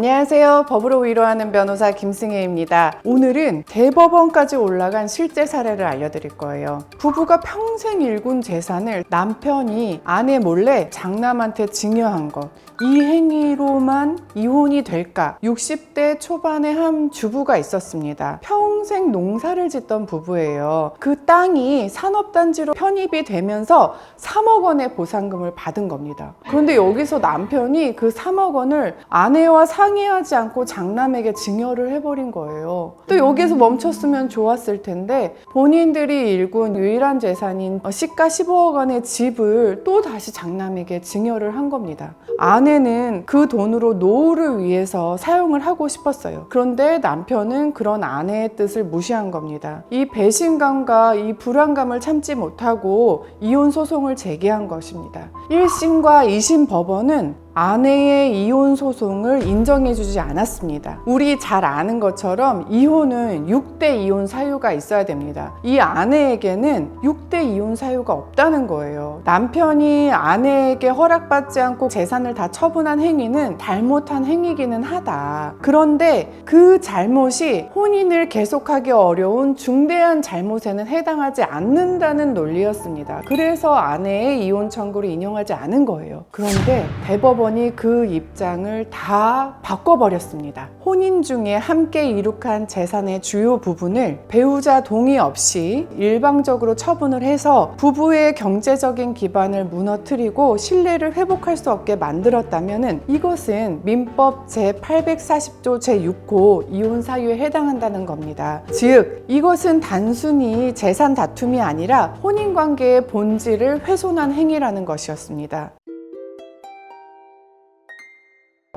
안녕하세요. 법으로 위로하는 변호사 김승혜입니다. 오늘은 대법원까지 올라간 실제 사례를 알려드릴 거예요. 부부가 평생 일군 재산을 남편이 아내 몰래 장남한테 증여한 것. 이 행위로만 이혼이 될까? 60대 초반에 한 주부가 있었습니다. 평생 농사를 짓던 부부예요. 그 땅이 산업단지로 편입이 되면서 3억 원의 보상금을 받은 겁니다. 그런데 여기서 남편이 그 3억 원을 아내와 상의하지 않고 장남에게 증여를 해버린 거예요. 또 여기서 멈췄으면 좋았을 텐데 본인들이 일군 유일한 재산인 시가 15억 원의 집을 또 다시 장남에게 증여를 한 겁니다. 아내는 그 돈으로 노후를 위해서 사용을 하고 싶었어요. 그런데 남편은 그런 아내의 뜻을 무시한 겁니다. 이 배신감과 이 불안감을 참지 못하고 이혼 소송을 제기한 것입니다. 1심과 2심 법원은 아내의 이혼 소송을 인정해주지 않았습니다. 우리 잘 아는 것처럼 이혼은 6대 이혼 사유가 있어야 됩니다. 이 아내에게는 6대 이혼 사유가 없다는 거예요. 남편이 아내에게 허락받지 않고 재산을 다 처분한 행위는 잘못한 행위기는 하다. 그런데 그 잘못이 혼인을 계속하기 어려운 중대한 잘못에는 해당하지 않는다는 논리였습니다. 그래서 아내의 이혼 청구를 인용하지 않은 거예요. 그런데 대법원 이그 입장을 다 바꿔버렸습니다. 혼인 중에 함께 이룩한 재산의 주요 부분을 배우자 동의 없이 일방적으로 처분을 해서 부부의 경제적인 기반을 무너뜨리고 신뢰를 회복할 수 없게 만들었다면 이것은 민법 제840조 제6호 이혼 사유에 해당한다는 겁니다. 즉, 이것은 단순히 재산 다툼이 아니라 혼인 관계의 본질을 훼손한 행위라는 것이었습니다.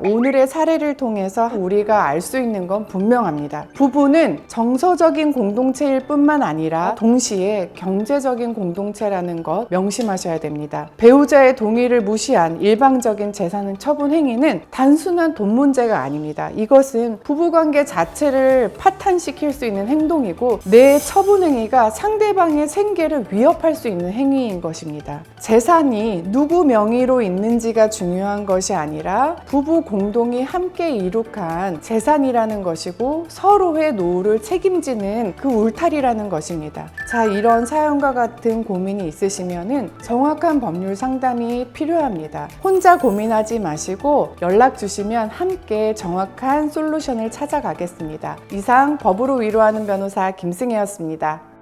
오늘의 사례를 통해서 우리가 알 수 있는 건 분명합니다. 부부는 정서적인 공동체일 뿐만 아니라 동시에 경제적인 공동체라는 것 명심하셔야 됩니다. 배우자의 동의를 무시한 일방적인 재산 처분 행위는 단순한 돈 문제가 아닙니다. 이것은 부부관계 자체를 파탄시킬 수 있는 행동이고 내 처분 행위가 상대방의 생계를 위협할 수 있는 행위인 것입니다. 재산이 누구 명의로 있는지가 중요한 것이 아니라 부부 공동이 함께 이룩한 재산이라는 것이고 서로의 노후를 책임지는 그 울타리라는 것입니다. 자, 이런 사연과 같은 고민이 있으시면은 정확한 법률 상담이 필요합니다. 혼자 고민하지 마시고 연락 주시면 함께 정확한 솔루션을 찾아가겠습니다. 이상 법으로 위로하는 변호사 김승혜였습니다.